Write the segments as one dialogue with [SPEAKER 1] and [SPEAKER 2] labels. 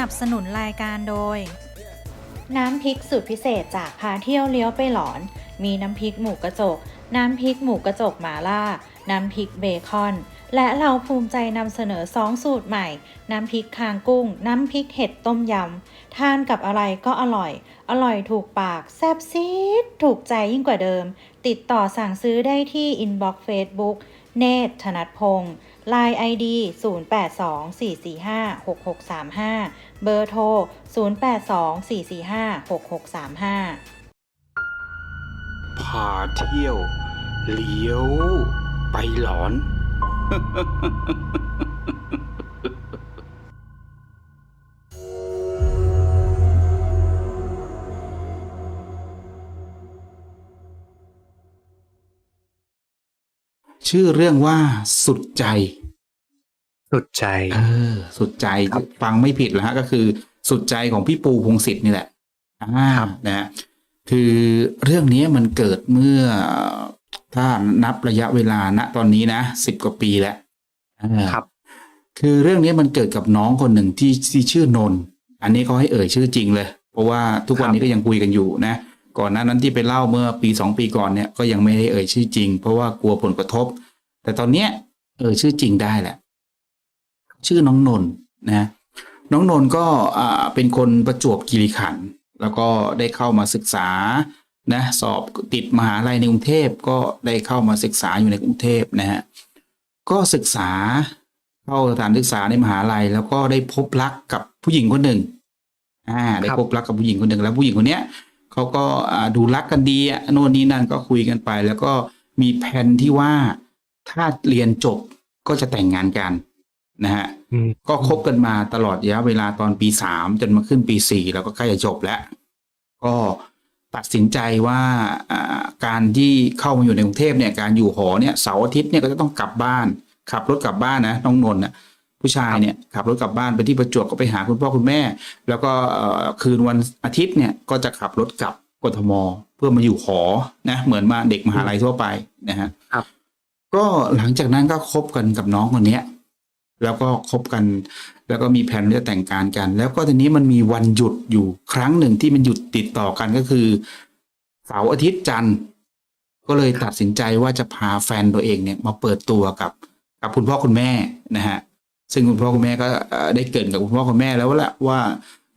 [SPEAKER 1] นับสนุนรายการโดย
[SPEAKER 2] น้ำพริกสูตรพิเศษจากพาเที่ยวเลี้ยวไปหลอน มีน้ำพริกหมูกระจก น้ำพริกหมูกระจกหมาล่า น้ำพริกเบคอน และเราภูมิใจนำเสนอ2สูตรใหม่ น้ำพริกคางกุ้ง น้ำพริกเห็ดต้มยำ ทานกับอะไรก็อร่อย อร่อยถูกปากแซ่บซีดถูกใจยิ่งกว่าเดิม ติดต่อสั่งซื้อได้ที่อินบ็อกซ์เฟซบุ๊กเนตธนัทพงศ์ Line ID 0824456635 เบอร์โทร 0824456635
[SPEAKER 3] พาเที่ยว เลี้ยว ไปหลอน ชื่อเรื่องว่าสุดใจ
[SPEAKER 4] สุดใจ
[SPEAKER 3] เออ สุดใจ
[SPEAKER 4] ครับ
[SPEAKER 3] ฟังไม่ผิดแล้วฮะก็คือ สุดใจของพี่ปูพงศิษฐ์นี่แหละอ่า
[SPEAKER 4] ครับ
[SPEAKER 3] นะฮะคือเรื่องนี้มันเกิดเมื่อถ้านับระยะเวลาณตอนนี้นะสิบกว่าปีแล้วอ่า
[SPEAKER 4] ครับ
[SPEAKER 3] คือเรื่องนี้มันเกิดกับน้องคนหนึ่งที่ที่ชื่อนนท์อันนี้เขาให้เอ่ยชื่อจริงเลย เพราะว่าทุกวันนี้ก็ยังคุยกันอยู่นะ ก่อนหน้านั้นที่ไปเล่าเมื่อปีสองปีก่อนเนี่ยก็ยังไม่ได้เอ่ยชื่อจริง เพราะว่ากลัวผลกระทบ แต่ตอนเนี้ยเอ่ยชื่อจริงได้แหละ ชื่อน้องนนท์นะน้องนนท์ก็อ่าเป็นคนประจวบคีรีขันธ์แล้วก็ได้เข้ามาศึกษานะสอบติดมหาลัยในกรุงเทพก็ได้เข้ามาศึกษาอยู่ในกรุงเทพนะฮะก็ศึกษาเข้าสถานศึกษาในมหาลัย แล้วก็ได้พบรักกับผู้หญิงคนหนึ่งอ่าได้
[SPEAKER 4] ครับ
[SPEAKER 3] พบรักกับผู้หญิงคนหนึ่งแล้วผู้หญิงคนเนี้ย เขาก็อ่าดูรักกันดีอะโน่นนี่นั่นก็คุยกันไป แล้วก็มีแผนที่ว่าถ้าเรียนจบก็จะแต่งงานกันนะฮะ
[SPEAKER 4] อืม
[SPEAKER 3] ก็คบกันมาตลอดระยะเวลาตอนปีสามจนมาขึ้นปีสี่แล้วก็ใกล้จะจบแล้ว ก็ตัดสินใจว่าอ่าการที่เข้ามาอยู่ในกรุงเทพเนี่ยการอยู่หอเนี่ยเสาร์อาทิตย์เนี่ยก็จะต้องกลับบ้าน ขับรถกลับบ้านนะน้องนนท์น่ะ ผู้ชายเนี่ยขับรถกลับบ้านไปที่ประจวบก็ไปหาคุณพ่อคุณแม่ แล้วก็เอ่อคืนวันอาทิตย์เนี่ยก็จะขับรถกลับกทม เพื่อมาอยู่หอนะเหมือนมาเด็กมหาลัยทั่วไปนะฮะ
[SPEAKER 4] ครับ
[SPEAKER 3] ก็หลังจากนั้นก็คบกันกับน้องคนเนี้ย แล้วก็คบกัน แล้วก็มีแผนว่าจะแต่งการกัน แล้วก็ทีนี้มันมีวันหยุดอยู่ครั้งหนึ่งที่มันหยุดติดต่อกันก็คือเสาร์อาทิตย์จันทร์ก็เลยตัดสินใจว่าจะพาแฟนตัวเองเนี่ยมาเปิดตัวกับกับคุณพ่อคุณแม่นะฮะ ซึ่งคุณพ่อคุณแม่ก็เอ่อได้เกริดกับคุณพ่อคุณแม่แล้วแหละว่า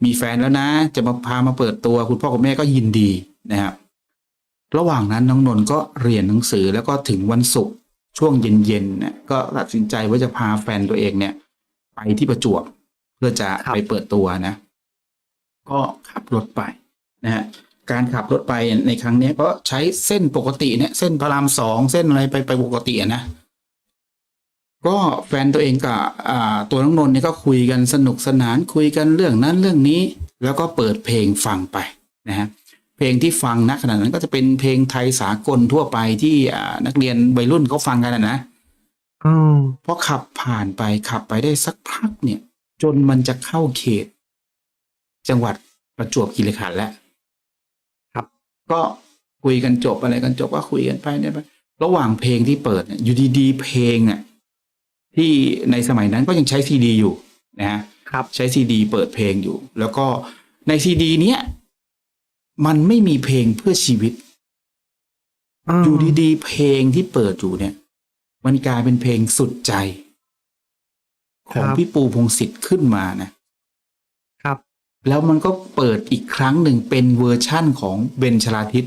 [SPEAKER 3] มีแฟนแล้วนะ จะมาพามาเปิดตัว คุณพ่อคุณแม่ก็ยินดีนะครับระหว่างนั้นน้องนนท์ก็เรียนหนังสือแล้วก็ถึงวันศุกร์ช่วงเย็นๆเนี่ยก็ตัดสินใจว่าจะพาแฟนตัวเองเนี่ย ไปที่ประจวบเพื่อจะ
[SPEAKER 4] ครับ
[SPEAKER 3] ไปเปิดตัวนะ ก็ขับรถไปนะฮะการขับรถไปในครั้งเนี้ยก็ใช้เส้นปกติเนี่ย เส้นพระรามสองเส้นอะไรไปไปปกติอะนะ ก็แฟนตัวเองกับอ่าตัวน้องนนท์เนี่ยก็คุยกันสนุกสนานคุยกันเรื่องนั้นเรื่องนี้ แล้วก็เปิดเพลงฟังไปนะฮะเพลงที่ฟังณขณะนั้นก็จะเป็นเพลงไทยสากลทั่วไปที่อ่านักเรียนวัยรุ่นเขาฟังกันนะนะ
[SPEAKER 4] อืม
[SPEAKER 3] พอขับผ่านไปขับไปได้สักพักเนี่ย จนมันจะเข้าเขต จังหวัดประจวบคีรีขันธ์แล้ว
[SPEAKER 4] ครับ
[SPEAKER 3] ก็คุยกันจบอะไรกันจบก็คุยกันไปเนี่ยไประหว่างเพลงที่เปิดเนี่ยอยู่ดีๆเพลงเนี่ย ที่ในสมัยนั้นก็ยังใช้ซีดีอยู่นะฮะ
[SPEAKER 4] ครับ
[SPEAKER 3] ใช้ซีดีเปิดเพลงอยู่ แล้วก็ในซีดีเนี้ยมันไม่มีเพลงเพื่อชีวิตอยู่ดีๆเพลงที่เปิดอยู่เนี่ย มันกลายเป็นเพลงสุดใจ ของ
[SPEAKER 4] ครับ
[SPEAKER 3] พี่ปูพงศิษฐ์ขึ้นมานะ
[SPEAKER 4] ครับ
[SPEAKER 3] แล้วมันก็เปิดอีกครั้งหนึ่งเป็นเวอร์ชั่นของเบนชลาทิศ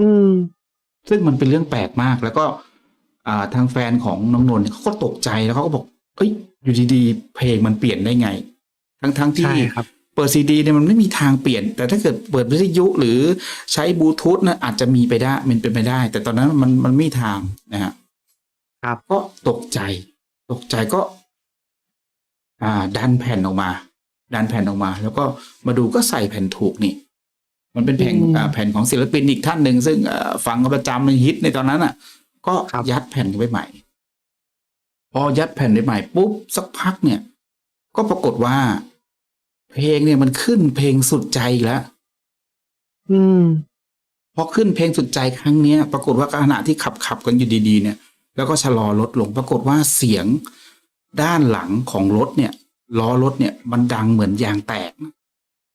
[SPEAKER 4] อืม
[SPEAKER 3] ซึ่งมันเป็นเรื่องแปลกมากแล้วก็อ่า ทางแฟนของน้องนนท์เนี่ยเขาก็ตกใจแล้วเขาก็บอก เอ้ย อยู่ดีๆเพลงมันเปลี่ยนได้ไง ทั้งๆที่
[SPEAKER 4] ใช่ครับ
[SPEAKER 3] เปิดซีดีเนี่ยมันไม่มีทางเปลี่ยน แต่ถ้าเกิดเปิดวิทยุหรือใช้บลูทูธนะอาจจะมีไปได้มันเป็นไปได้ แต่ตอนนั้นมันมันไม่มีทางนะฮะ
[SPEAKER 4] ครับ
[SPEAKER 3] ก็ตกใจ ตกใจก็ อ่า ดันแผ่นออกมา ดันแผ่นออกมา แล้วก็มาดูก็ใส่แผ่นถูกนี่ มันเป็นแผ่น
[SPEAKER 4] อืม
[SPEAKER 3] อ่าแผ่นของศิลปินอีกท่านหนึ่งซึ่งอ่าฟังกันประจำในฮิตในตอนนั้นอะ ก็
[SPEAKER 4] ครับ
[SPEAKER 3] ยัดแผ่นเข้าไปใหม่ พอยัดแผ่นไปใหม่ปุ๊บสักพักเนี่ย ก็ปรากฏว่า เพลงเนี่ยมันขึ้นเพลงสุดใจอีกแล้ว
[SPEAKER 4] อืม
[SPEAKER 3] พอขึ้นเพลงสุดใจครั้งเนี้ย ปรากฏว่าขณะที่ขับขับกันอยู่ดีๆ เนี่ย แล้วก็ชะลอรถลง ปรากฏว่าเสียงด้านหลังของรถเนี่ยล้อรถเนี่ยมันดังเหมือนยางแตก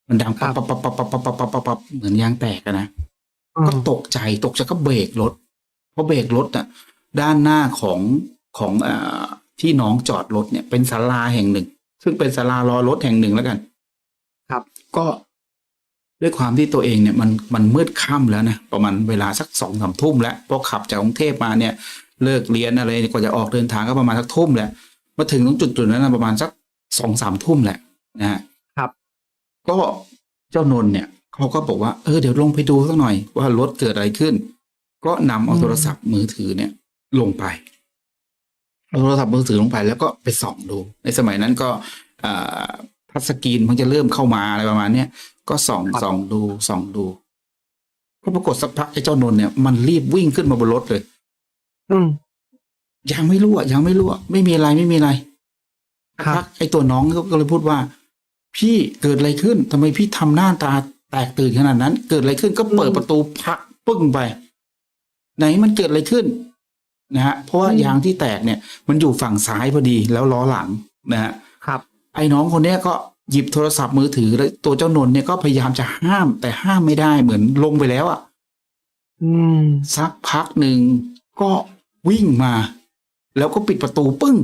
[SPEAKER 3] มันดัง
[SPEAKER 4] ครั
[SPEAKER 3] ปั๊
[SPEAKER 4] บบ
[SPEAKER 3] ปั๊บปั๊บปั๊บปั๊บปั๊บปั๊บปั๊บเหมือนยางแตกอะนะ
[SPEAKER 4] อืม
[SPEAKER 3] ก็ตกใจตกใจก็เบรกรถเพ ราะเบรกรถอะด้านหน้าของของเอ่อที่น้องจอดรถเนี่ยเป็นศาลาแห่งหนึ่ง ซึ่งเป็นศาลารอรถแห่งหนึ่งแล้วกัน
[SPEAKER 4] ครับ
[SPEAKER 3] ก็ด้วยความที่ตัวเองเนี่ยมันมันมืดค่ำแล้วนะประมาณเวลาสักสองสามทุ่มแล้วพอขับจากกรุงเทพมาเนี่ย เลิกเรียนอะไรกว่าจะออกเดินทางก็ประมาณสักทุ่มแหละมาถึงตรงจุดจุดนั้นนะประมาณสักสองสามทุ่มแหละนะฮะ
[SPEAKER 4] ครับ
[SPEAKER 3] ก็เจ้านนท์เนี่ยเขาก็บอกว่าเออเดี๋ยวลงไปดูสักหน่อยว่ารถเกิดอะไรขึ้น ก็นำเอา
[SPEAKER 4] อืม
[SPEAKER 3] โทรศัพท์มือถือเนี่ยลงไปเอาโทรศัพท์มือถือลงไปแล้วก็ไปส่องดู ในสมัยนั้นก็อ่าทัชสกรีนมันจะเริ่มเข้ามาอะไรประมาณเนี้ยก็ส่องส่องดูส่องดูก็ปรากฏสักพักไอ้เจ้านนท์เนี่ยมันรีบวิ่งขึ้นมาบนรถเลย
[SPEAKER 4] อืม
[SPEAKER 3] ยังไม่รู้อะยังไม่รู้อะไม่มีอะไรไม่มีอะไร
[SPEAKER 4] ครับ
[SPEAKER 3] พักไอ้ตัวน้องก็เลยพูดว่า พี่เกิดอะไรขึ้นทำไมพี่ทำหน้าตาแตกตื่นขนาดนั้น เกิดอะไรขึ้นก็เปิดประตูพักปึ้งไป ไหนมันเกิดอะไรขึ้นนะฮะเพราะว่ายางที่แตกเนี่ย มันอยู่ฝั่งซ้ายพอดีแล้วล้อหลังนะฮะ
[SPEAKER 4] ครับ
[SPEAKER 3] ไอ้น้องคนเนี้ยก็หยิบโทรศัพท์มือถือแล้วตัวเจ้านนท์เนี่ยก็พยายามจะห้ามแต่ห้ามไม่ได้เหมือนลงไปแล้วอะ
[SPEAKER 4] อืม
[SPEAKER 3] สักพักหนึ่งก็วิ่งมา แล้วก็ปิดประตูปึ้ง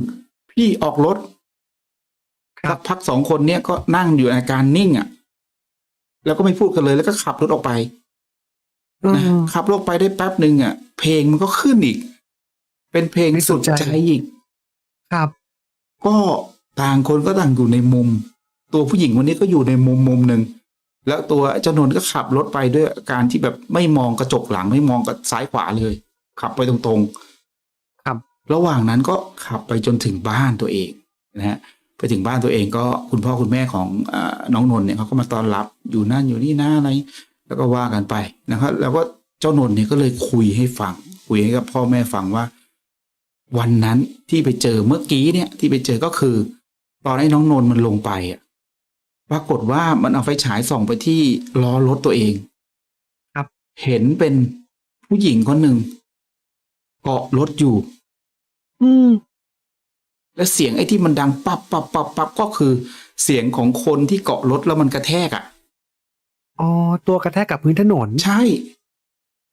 [SPEAKER 3] พี่ออกรถ
[SPEAKER 4] ครั
[SPEAKER 3] สั
[SPEAKER 4] บ
[SPEAKER 3] กพักสองคนเนี้ยก็นั่งอยู่ในอาการนิ่งอะ แล้วก็ไม่พูดกันเลยแล้วก็ขับรถออกไป
[SPEAKER 4] อื
[SPEAKER 3] นะ
[SPEAKER 4] ม
[SPEAKER 3] ขับรถออกไปได้แป๊บหนึ่งอะ เพลงมันก็ขึ้นอีก เป็นเพลง
[SPEAKER 4] ไม่สุ
[SPEAKER 3] สุ
[SPEAKER 4] ด
[SPEAKER 3] ด
[SPEAKER 4] ใจ
[SPEAKER 3] ใจอีก
[SPEAKER 4] ครับ
[SPEAKER 3] ก็ต่างคนก็ต่างอยู่ในมุม ตัวผู้หญิงคนนี้ก็อยู่ในมุมมุมหนึ่งแล้วตัวเจ้านนท์ก็ขับรถไปด้วยอาการที่แบบไม่มองกระจกหลังไม่มองกับซ้ายขวาเลย ขับไปตรงๆ
[SPEAKER 4] ครับ
[SPEAKER 3] ระหว่างนั้นก็ขับไปจนถึงบ้านตัวเองนะฮะไปถึงบ้านตัวเองก็คุณพ่อคุณแม่ของอาน้องนนท์เนี่ยเขาก็มาต้อนรับอยู่นั่นอยู่นี่นะอะไร แล้วก็ว่ากันไปนะครับ แล้วก็เจ้านนท์เนี่ยก็เลยคุยให้ฟัง คุยให้กับพ่อแม่ฟังว่า วันนั้นที่ไปเจอเมื่อกี้เนี่ย ที่ไปเจอก็คือ ตอนให้น้องนนท์มันลงไปอะปรากฏว่ามันเอาไฟฉายส่องไปที่ล้อรถตัวเอง
[SPEAKER 4] ครับ
[SPEAKER 3] เห็นเป็นผู้หญิงคนหนึ่งเกาะรถอยู่
[SPEAKER 4] อืม
[SPEAKER 3] และเสียงไอ้ที่มันดังปับปับปับปับก็คือ เสียงของคนที่เกาะรถแล้วมันกระแทกอะ
[SPEAKER 4] อ๋อตัวกระแทกกับพื้นถนน
[SPEAKER 3] ใช่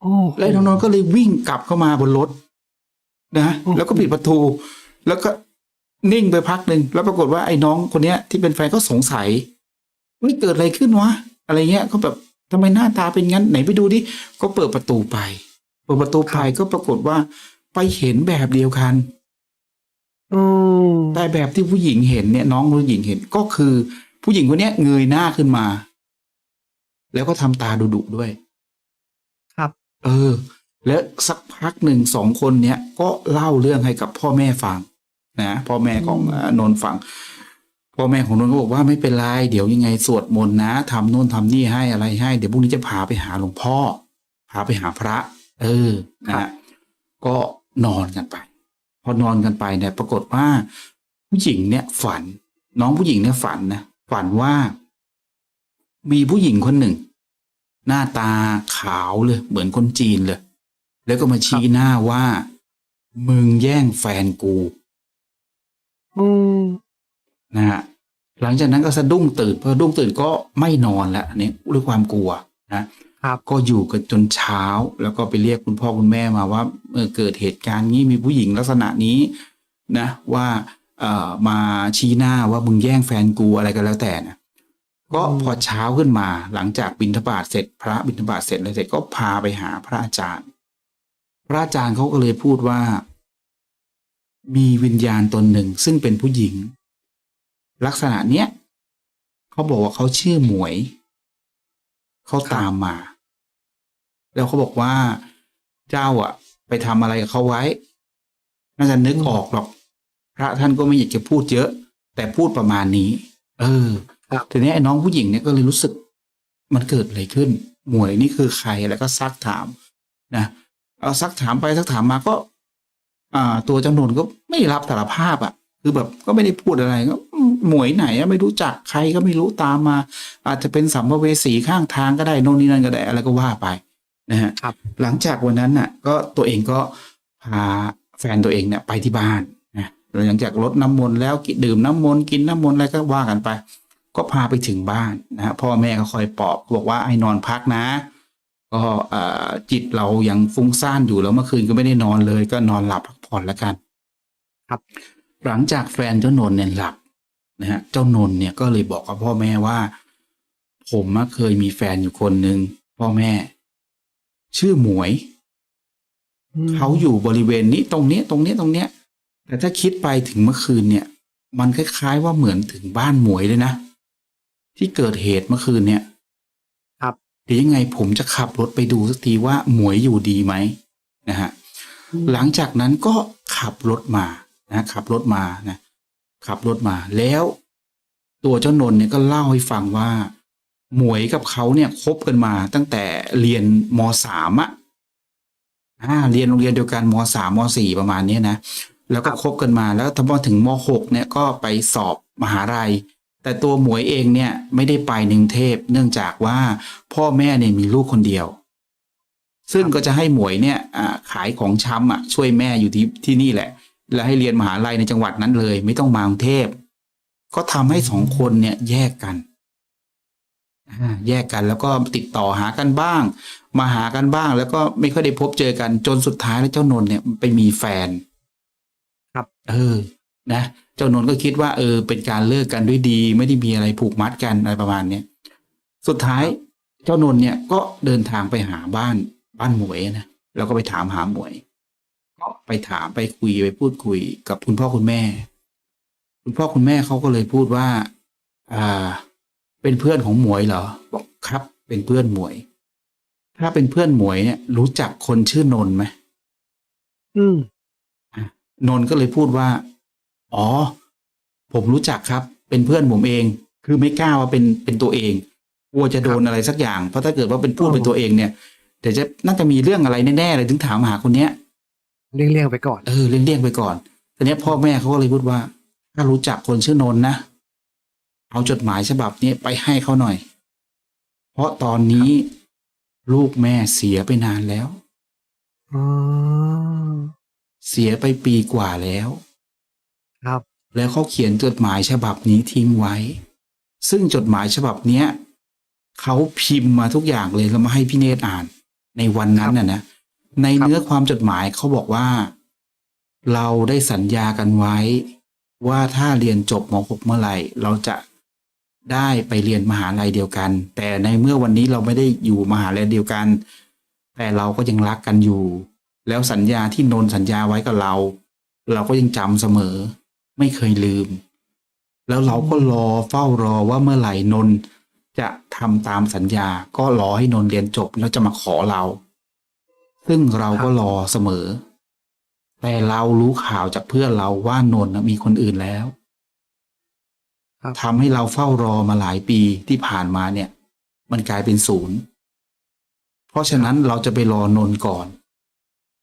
[SPEAKER 4] โอ้
[SPEAKER 3] แล้วน้องๆก็เลยวิ่งกลับเข้ามาบนรถนะ
[SPEAKER 4] โอ้โห
[SPEAKER 3] แล้วก็ปิดประตู แล้วก็นิ่งไปพักหนึ่งแล้วปรากฏว่าไอ้น้องคนเนี้ย ที่เป็นแฟนก็สงสัยเฮ้ยเกิดอะไรขึ้นวะอะไรเงี้ยก็แบบทำไมหน้าตาเป็นงั้นไหนไปดูดิก็เปิดประตูไปเปิดประตูไปก็ปรากฏว่า ไปเห็นแบบเดียวกัน
[SPEAKER 4] อืม
[SPEAKER 3] แต่แบบที่ผู้หญิงเห็นเนี่ย น้องผู้หญิงเห็นก็คือ ผู้หญิงคนเนี้ยเงยหน้าขึ้นมา แล้วก็ทำตาดุๆด้วย
[SPEAKER 4] ครับ
[SPEAKER 3] เออ แล้วสักพักหนึ่งสองคนเนี้ยก็เล่าเรื่องให้กับพ่อแม่ฟังนะพ่อแม่ของ
[SPEAKER 4] อืม
[SPEAKER 3] อ่านนท์ฟังพ่อแม่ของนนท์ก็บอกว่าไม่เป็นไรเดี๋ยวยังไงสวดมนต์นะทำโน่นทำนี่ให้อะไรให้ เดี๋ยวพรุ่งนี้จะพาไปหาหลวงพ่อพาไปหาพระ เออนะฮะก็นอนกันไป พอนอนกันไปเนี่ย ปรากฏว่า ผู้หญิงเนี่ยฝัน น้องผู้หญิงเนี่ยฝันนะฝันว่า มีผู้หญิงคนหนึ่ง หน้าตาขาวเลย เหมือนคนจีนเลย แล้วก็มาชี้หน้าว่า มึงแย่งแฟนกู
[SPEAKER 4] อืม
[SPEAKER 3] นะฮะหลังจากนั้นก็สะดุ้งตื่นพอสะดุ้งตื่นก็ไม่นอนแล้วอันนี้ด้วยความกลัวนะครับก็อยู่กันจนเช้า แล้วก็ไปเรียกคุณพ่อคุณแม่มาว่าเออเกิดเหตุการณ์นี้มีผู้หญิงลักษณะนี้นะ ว่าเอ่อมาชี้หน้าว่ามึงแย่งแฟนกูอะไรก็แล้วแต่นะ ก็
[SPEAKER 4] อืม
[SPEAKER 3] พอเช้าขึ้นมาหลังจากบิณฑบาตเสร็จ พระบิณฑบาตเสร็จอะไรเสร็จก็พาไปหาพระอาจารย์ พระอาจารย์เขาก็เลยพูดว่า มีวิญญาณตนหนึ่งซึ่งเป็นผู้หญิง ลักษณะเนี้ยเขาบอกว่าเขาชื่อหมวยเขาตามมา แล้วเขาบอกว่าเจ้าอะ ไปทำอะไรกับเขาไว้ น่าจะนึกออกหรอก พระท่านก็ไม่อยากจะพูดเยอะ แต่พูดประมาณนี้ เออ
[SPEAKER 4] ครับ
[SPEAKER 3] ทีนี้ไอ้น้องผู้หญิงเนี่ยก็เลยรู้สึกมันเกิดอะไรขึ้น หมวยนี่คือใครแล้วก็ซักถามนะเอาซักถามไปซักถามมาก็ อ่า ตัวจำนวนก็ไม่รับสารภาพอะ คือแบบก็ไม่ได้พูดอะไรก็อืมหมวยไหนอะไม่รู้จักใครก็ไม่รู้ตามมา อาจจะเป็นสัมภเวสีข้างทางก็ได้โน่นนี่นั่นก็ได้อะไรก็ว่าไปนะฮะ
[SPEAKER 4] ครับ
[SPEAKER 3] หลังจากวันนั้นน่ะ ก็ตัวเองก็พาแฟนตัวเองเนี่ยไปที่บ้านนะหลังจากลดน้ำมนต์แล้วกินดื่มน้ำมนต์กินน้ำมนต์อะไรก็ว่ากันไป ก็พาไปถึงบ้านนะฮะพ่อแม่ก็คอยปลอบบอกว่าให้นอนพักนะ ก็เอ่อจิตเรายังฟุ้งซ่านอยู่แล้วเมื่อคืนก็ไม่ได้นอนเลย ก็นอนหลับพักผ่อนแล้วกัน
[SPEAKER 4] ครับ
[SPEAKER 3] หลังจากแฟนเจ้านนท์เนี่ยหลับนะฮะเจ้านนท์เนี่ยก็เลยบอกกับพ่อแม่ว่า ผมอะเคยมีแฟนอยู่คนหนึ่งพ่อแม่ ชื่อหมวยเขาอยู่บริเวณนี้ตรงเนี้ยตรงเนี้ยตรงเนี้ย แต่ถ้าคิดไปถึงเมื่อคืนเนี่ย มันคล้ายๆว่าเหมือนถึงบ้านหมวยเลยนะ ที่เกิดเหตุเมื่อคืนเนี่ย
[SPEAKER 4] ครับ
[SPEAKER 3] เดี๋ยวยังไงผมจะขับรถไปดูสักทีว่าหมวยอยู่ดีไหมนะฮะหลังจากนั้นก็ขับรถมานะขับรถมานะขับรถมาแล้ว ตัวเจ้านนท์เนี่ยก็เล่าให้ฟังว่า หมวยกับเขาเนี่ยคบกันมาตั้งแต่เรียนมสามอะอ่าเรียนโรงเรียนเดียวกันมสามมสี่ประมาณเนี้ยนะแล้วก็คบกันมาแล้วพอถึงมหกเนี่ยก็ไปสอบมหาลัย แต่ตัวหมวยเองเนี่ยไม่ได้ไปในกรุงเทพ เนื่องจากว่าพ่อแม่เนี่ยมีลูกคนเดียว ซึ่งก็จะให้หมวยเนี่ยอ่าขายของชำอะช่วยแม่อยู่ที่ที่นี่แหละ แล้วให้เรียนมหาลัยในจังหวัดนั้นเลย ไม่ต้องมากรุงเทพ ก็ทำให้สองคนเนี่ยแยกกันอ่าแยกกันแล้วก็ติดต่อหากันบ้าง มาหากันบ้าง แล้วก็ไม่ค่อยได้พบเจอกันจนสุดท้ายแล้วเจ้านนท์เนี่ยไปมีแฟน
[SPEAKER 4] ครับ
[SPEAKER 3] เออ นะเจ้านนท์ก็คิดว่าเออเป็นการเลิกกันด้วยดี ไม่ได้มีอะไรผูกมัดกันอะไรประมาณเนี้ยสุดท้ายเจ้านนท์เนี่ยก็เดินทางไปหาบ้านบ้านหมวยนะแล้วก็ไปถามหาหมวย ก็ไปถามไปคุยไปพูดคุยกับคุณพ่อคุณแม่ คุณพ่อคุณแม่เขาก็เลยพูดว่า อ่า เป็นเพื่อนของหมวยเหรอ บอกครับ เป็นเพื่อนหมวย ถ้าเป็นเพื่อนหมวยเนี่ย รู้จักคนชื่อนนท์ไหม
[SPEAKER 4] อืม
[SPEAKER 3] นนท์ก็เลยพูดว่า อ๋อ ผมรู้จักครับ เป็นเพื่อนผมเอง คือไม่กล้าว่าเป็นเป็นตัวเองกลัวจะโดนอะไรสักอย่าง เพราะถ้าเกิดว่าเป็นพูด
[SPEAKER 4] อ๋อ
[SPEAKER 3] เป็นตัวเองเนี่ยเดี๋ยวจะน่าจะมีเรื่องอะไรแน่ๆเลยถึงถามหาคนเนี้ย
[SPEAKER 4] เลี่ยงเลี่ยงๆไปก่อน
[SPEAKER 3] เออเลี่ยงๆไปก่อนทีเนี้ยพ่อแม่เขาก็เลยพูดว่า ถ้ารู้จักคนชื่อนนท์นะเอาจดหมายฉบับนี้ไปให้เขาหน่อย เพราะตอนนี้ลูกแม่เสียไปนานแล้ว
[SPEAKER 4] อ๋อ
[SPEAKER 3] เสียไปปีกว่าแล้ว
[SPEAKER 4] ครับ
[SPEAKER 3] แล้วเขาเขียนจดหมายฉบับนี้ทิ้งไว้ ซึ่งจดหมายฉบับเนี้ยเขาพิมพ์มาทุกอย่างเลยแล้วมาให้พี่เนตรอ่าน ในวันนั้นน่ะนะในเนื้อความจดหมายเขาบอกว่า เราได้สัญญากันไว้ ว่าถ้าเรียนจบม .6 เมื่อไหร่ เราจะได้ไปเรียนมหาลัยเดียวกัน แต่ในเมื่อวันนี้เราไม่ได้อยู่มหาลัยเดียวกัน แต่เราก็ยังรักกันอยู่ แล้วสัญญาที่นนท์สัญญาไว้กับเรา เราก็ยังจำเสมอ ไม่เคยลืม แล้วเราก็รอเฝ้ารอว่าเมื่อไหร่นนท์จะทำตามสัญญาก็รอให้นนท์เรียนจบแล้วจะมาขอเรา ซึ่งเราก็รอเสมอ แต่เรารู้ข่าวจากเพื่อนเราว่านนท์น่ะมีคนอื่นแล้ว
[SPEAKER 4] ครับ
[SPEAKER 3] ทำให้เราเฝ้ารอมาหลายปีที่ผ่านมาเนี่ย มันกลายเป็นศูนย์ เพราะฉะนั้นเราจะไปรอนนท์ก่อน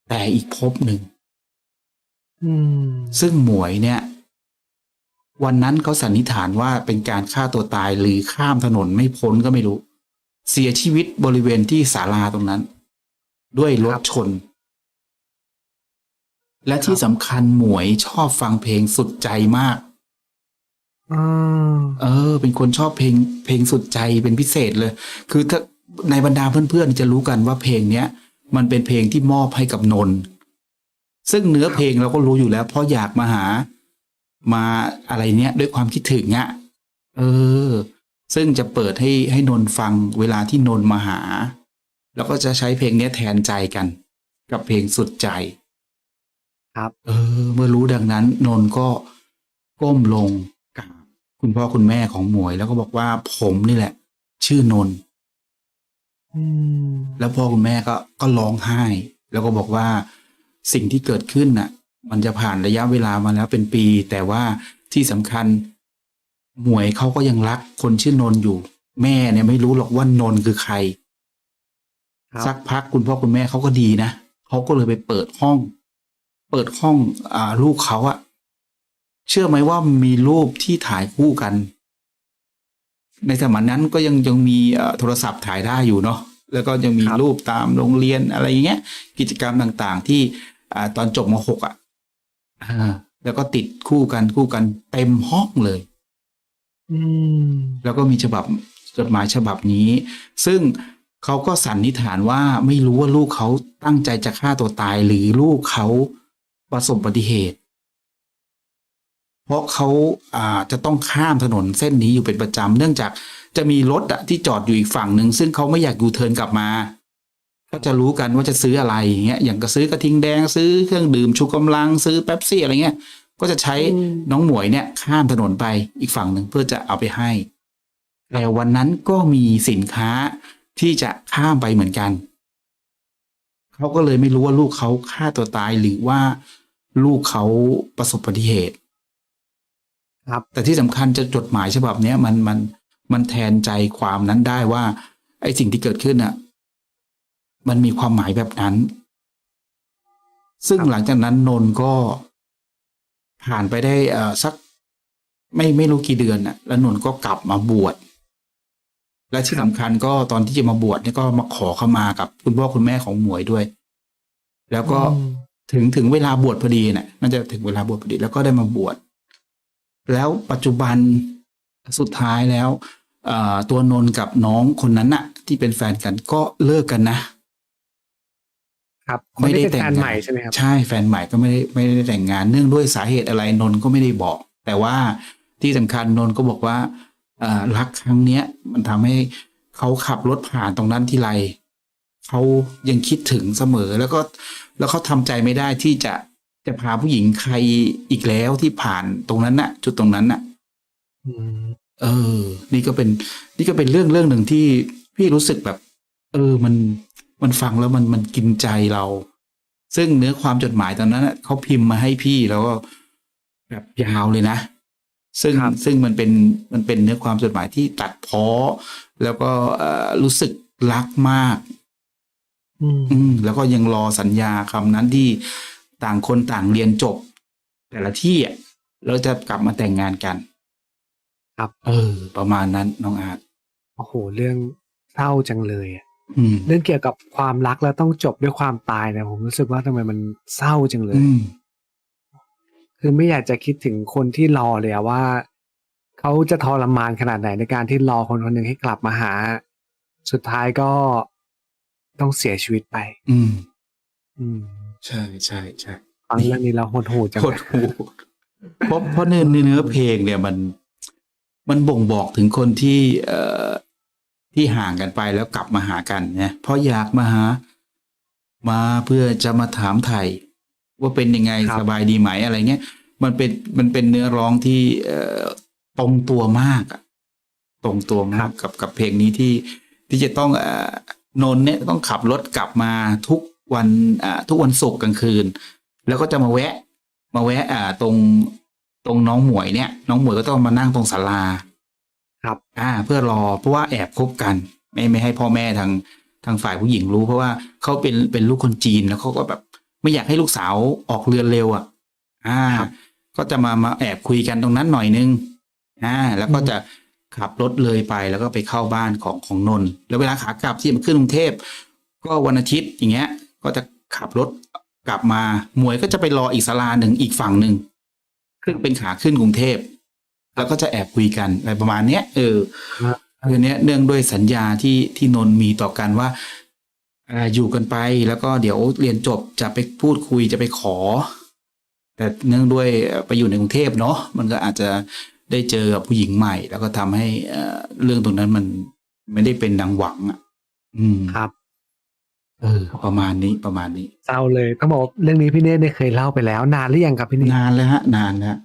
[SPEAKER 3] แต่อีกภพหนึ่ง
[SPEAKER 4] อืม
[SPEAKER 3] ซึ่งหมวยเนี่ย วันนั้นเขาสันนิษฐานว่าเป็นการฆ่าตัวตายหรือข้ามถนนไม่พ้นก็ไม่รู้ เสียชีวิตบริเวณที่ศาลาตรงนั้น ด้วยรถชน และที่สำคัญหมวยชอบฟังเพลงสุดใจมาก
[SPEAKER 4] อ่า
[SPEAKER 3] เออ เป็นคนชอบเพลง เพลงสุดใจเป็นพิเศษเลย คือถ้าในบรรดาเพื่อนๆจะรู้กันว่าเพลงเนี้ย มันเป็นเพลงที่มอบให้กับนนท์ซึ่งเนื้อเพลงเราก็รู้อยู่แล้ว เพราะอยากมาหา มาอะไรเนี้ยด้วยความคิดถึงอะเออ ซึ่งจะเปิดให้ให้นนท์ฟังเวลาที่นนท์มาหา แล้วก็จะใช้เพลงเนี้ยแทนใจกัน กับเพลงสุดใจ
[SPEAKER 4] ครับ
[SPEAKER 3] เออ เมื่อรู้ดังนั้น นนท์ก็ก้มลงกราบคุณพ่อคุณแม่ของหมวย แล้วก็บอกว่าผมนี่แหละ ชื่อนนท์
[SPEAKER 4] อืม
[SPEAKER 3] แล้วพ่อคุณแม่ก็ก็ร้องไห้ แล้วก็บอกว่าสิ่งที่เกิดขึ้นน่ะ มันจะผ่านระยะเวลามาแล้วเป็นปี แต่ว่าที่สำคัญ หมวยเขาก็ยังรักคนชื่อนนท์อยู่ แม่เนี่ยไม่รู้หรอกว่านนท์คือใคร
[SPEAKER 4] ครับ
[SPEAKER 3] สักพักคุณพ่อคุณแม่เขาก็ดีนะเขาก็เลยไปเปิดห้อง เปิดห้อง อ่า ลูกเขาอะเชื่อไหมว่ามีรูปที่ถ่ายคู่กัน ในสมัยนั้นก็ยังยังมีเอ่อโทรศัพท์ถ่ายได้อยู่เนาะแล้วก็ยังมี
[SPEAKER 4] ครับ
[SPEAKER 3] รูปตามโรงเรียนอะไรอย่างเงี้ย กิจกรรมต่างๆ ที่อ่าตอนจบมหกอะ อ่า แล้วก็ติดคู่กันคู่กันเต็มห้องเลย
[SPEAKER 4] อืม
[SPEAKER 3] แล้วก็มีฉบับจดหมายฉบับนี้ ซึ่งเขาก็สันนิษฐานว่าไม่รู้ว่าลูกเขาตั้งใจจะฆ่าตัวตายหรือลูกเขาประสบอุบัติเหตุ เพราะเขาอ่าจะต้องข้ามถนนเส้นนี้อยู่เป็นประจำเนื่องจากจะมีรถอะที่จอดอยู่อีกฝั่งหนึ่งซึ่งเขาไม่อยากยูเทิร์นกลับมา ก็จะรู้กันว่าจะซื้ออะไรอย่างเงี้ยอย่างก็ซื้อกระทิงแดงซื้อเครื่องดื่มชูกำลังซื้อแป๊บซี่อะไรเงี้ย ก็จะใช้
[SPEAKER 4] อืม
[SPEAKER 3] น้องหมวยเนี่ยข้ามถนนไปอีกฝั่งหนึ่งเพื่อจะเอาไปให้ แต่วันนั้นก็มีสินค้าที่จะข้ามไปเหมือนกันเขาก็เลยไม่รู้ว่าลูกเขาฆ่าตัวตายหรือว่าลูกเขาประสบอุบัติเหตุ
[SPEAKER 4] ครับ
[SPEAKER 3] แต่ที่สำคัญจะจดหมายฉบับเนี้ยมันมันมันแทนใจความนั้นได้ว่า ไอ้สิ่งที่เกิดขึ้นอะ มันมีความหมายแบบนั้น ซึ่ง
[SPEAKER 4] ครับ
[SPEAKER 3] หลังจากนั้นนนท์ก็ผ่านไปได้เอ่อสักไม่ไม่รู้กี่เดือนน่ะ แล้วนนท์ก็กลับมาบวชและที่สำคัญก็ตอนที่จะมาบวชเนี่ยก็มาขอเข้ามากับคุณพ่อคุณแม่ของหมวยด้วย แล้วก็
[SPEAKER 4] อืม
[SPEAKER 3] ถึงถึงเวลาบวชพอดีเนี่ยน่าจะถึงเวลาบวชพอดี แล้วก็ได้มาบวชแล้วปัจจุบันสุดท้ายแล้วเอ่อตัวนนท์กับน้องคนนั้นน่ะ ที่เป็นแฟนกันก็เลิกกันนะ
[SPEAKER 4] ครับคนนี้เป็นแฟนใหม่ใช่ไหมครับ
[SPEAKER 3] ใช่แฟนใหม่ก็ไม่ได้ไม่ได้แต่งงานเนื่องด้วยสาเหตุอะไรนนท์ก็ไม่ได้บอก แต่ว่าที่สำคัญนนท์ก็บอกว่าเอ่อรักครั้งเนี้ย มันทำให้เขาขับรถผ่านตรงนั้นที่ไรเขายังคิดถึงเสมอแล้วก็แล้วเขาทำใจไม่ได้ที่จะจะพาผู้หญิงใครอีกแล้วที่ผ่านตรงนั้นน่ะ จุดตรงนั้นน่ะ
[SPEAKER 4] อืม
[SPEAKER 3] เออ นี่ก็เป็น นี่ก็เป็นเรื่องเรื่องหนึ่งที่พี่รู้สึกแบบ เออมัน มันฟังแล้วมันมันกินใจเรา ซึ่งเนื้อความจดหมายตอนนั้นน่ะเขาพิมพ์มาให้พี่แล้วก็แบบยาวเลยนะ ซึ่ง
[SPEAKER 4] ครับ
[SPEAKER 3] ซึ่งมันเป็นมันเป็นเนื้อความจดหมายที่ตัดเพ้อแล้วก็เอ่อรู้สึกรักมาก
[SPEAKER 4] อืม
[SPEAKER 3] อืมแล้วก็ยังรอสัญญาคำนั้นที่ต่างคนต่างเรียนจบ แต่ละที่อะแล้วจะกลับมาแต่งงานกัน
[SPEAKER 4] ครับ
[SPEAKER 3] เออ ประมาณนั้นน้องอาร์ต
[SPEAKER 4] โอ้โห เรื่องเศร้าจังเลยอะ
[SPEAKER 3] อืม
[SPEAKER 4] เรื่องเกี่ยวกับความรักแล้วต้องจบด้วยความตายเนี่ยผมรู้สึกว่าทำไมมันเศร้าจังเลย
[SPEAKER 3] อืม
[SPEAKER 4] คือไม่อยากจะคิดถึงคนที่รอเลยอะว่า เขาจะทรมานขนาดไหนในการที่รอคนคนหนึ่งให้กลับมาหา สุดท้ายก็ต้องเสียชีวิตไป
[SPEAKER 3] อืม
[SPEAKER 4] อืม
[SPEAKER 3] ใช่ใช่ใช่
[SPEAKER 4] ฟังเรื่องนี้แล้วหดหูจัง
[SPEAKER 3] โค
[SPEAKER 4] เล
[SPEAKER 3] ต
[SPEAKER 4] ย
[SPEAKER 3] รหูเพราะเพราะในในเนื้อเพลงเนี่ยมัน มันบ่งบอกถึงคนที่ เอ่อ ที่ห่างกันไปแล้วกลับมาหากันเนี่ยเพราะอยากมาหา มาเพื่อจะมาถามไทยว่าเป็นยังไง
[SPEAKER 4] ครับ
[SPEAKER 3] สบายดีไหมอะไรเงี้ยมันเป็นมันเป็นเนื้อร้องที่เอ่อตรงตัวมากอะตรงตัวมากกับกับเพลงนี้ที่ที่จะต้องเอ่อนนท์เนี่ยต้องขับรถกลับมาทุกวันอ่าทุกวันศุกร์กลางคืน แล้วก็จะมาแวะ มาแวะอ่าตรงตรงน้องหมวยเนี่ย น้องหมวยก็ต้องมานั่งตรงศาลา
[SPEAKER 4] ครับ
[SPEAKER 3] อ่าเพื่อรอเพราะว่าแอบคบกัน ไม่ไม่ให้พ่อแม่ทางทางฝ่ายผู้หญิงรู้ เพราะว่าเขาเป็นเป็นลูกคนจีนแล้วเขาก็แบบ ไม่อยากให้ลูกสาวออกเรือนเร็วอะ อ่า
[SPEAKER 4] ครับ
[SPEAKER 3] ก็จะมามาแอบคุยกันตรงนั้นหน่อยนึงอ่าแล้วก็จะขับรถเลยไปแล้วก็ไปเข้าบ้านของของนนท์แล้วเวลาขากลับที่มาขึ้นกรุงเทพก็วันอาทิตย์อย่างเงี้ย ก็จะขับรถกลับมาหมวยก็จะไปรออีกศาลาหนึ่งอีกฝั่งหนึ่งซึ่งเป็นขาขึ้นกรุงเทพ แล้วก็จะแอบคุยกันอะไรประมาณเนี้ย เออ
[SPEAKER 4] ครับ
[SPEAKER 3] คือเนี้ยเนื่องด้วยสัญญาที่ที่นนท์มีต่อกันว่าอ่าอยู่กันไปแล้วก็เดี๋ยวเรียนจบจะไปพูดคุยจะไปขอ แต่เนื่องด้วยเอ่อไปอยู่ในกรุงเทพเนาะมันก็อาจจะได้เจอกับผู้หญิงใหม่ แล้วก็ทำให้เอ่อเรื่องตรงนั้นมันไม่ได้เป็นดังหวังอะ อืม
[SPEAKER 4] ครับ
[SPEAKER 3] เออ ประมาณนี้ประมาณนี้
[SPEAKER 4] เศร้าเลยต้องบอกว่าเรื่องนี้พี่เนธได้เคยเล่าไปแล้ว นานหรือยังครับพี่เนธ
[SPEAKER 3] นานแล้วฮะ นานแล้ว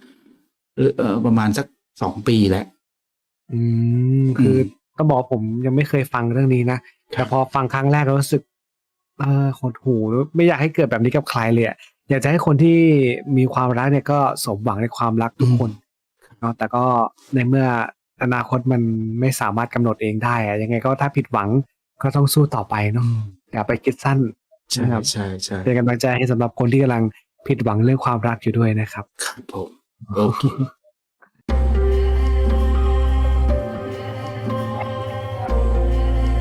[SPEAKER 3] เออเออประมาณสัก สองปีแล้ว
[SPEAKER 4] อืม คืออ
[SPEAKER 3] ม
[SPEAKER 4] ต้องบอกผมยังไม่เคยฟังเรื่องนี้นะ แต่พอฟังครั้งแรกก็รู้สึก เออหดหูไม่อยากให้เกิดแบบนี้กับใครเลยอะอยากจะให้คนที่มีความรักเนี่ยก็สมหวังในความรักทุกคนเนาะแต่ก็ในเมื่ออนาคตมันไม่สามารถกำหนดเองได้อะยังไงก็ถ้าผิดหวังก็ต้องสู้ต่อไปเนาะอย่าไปคิดสั้น
[SPEAKER 3] ใช่
[SPEAKER 4] นะครับ
[SPEAKER 3] ใช่ใช่
[SPEAKER 4] เป็นกำลังใจให้สำหรับคนที่กำลังผิดหวังเรื่องความรักอยู่ด้วยนะครับ
[SPEAKER 3] ครับผมโอเค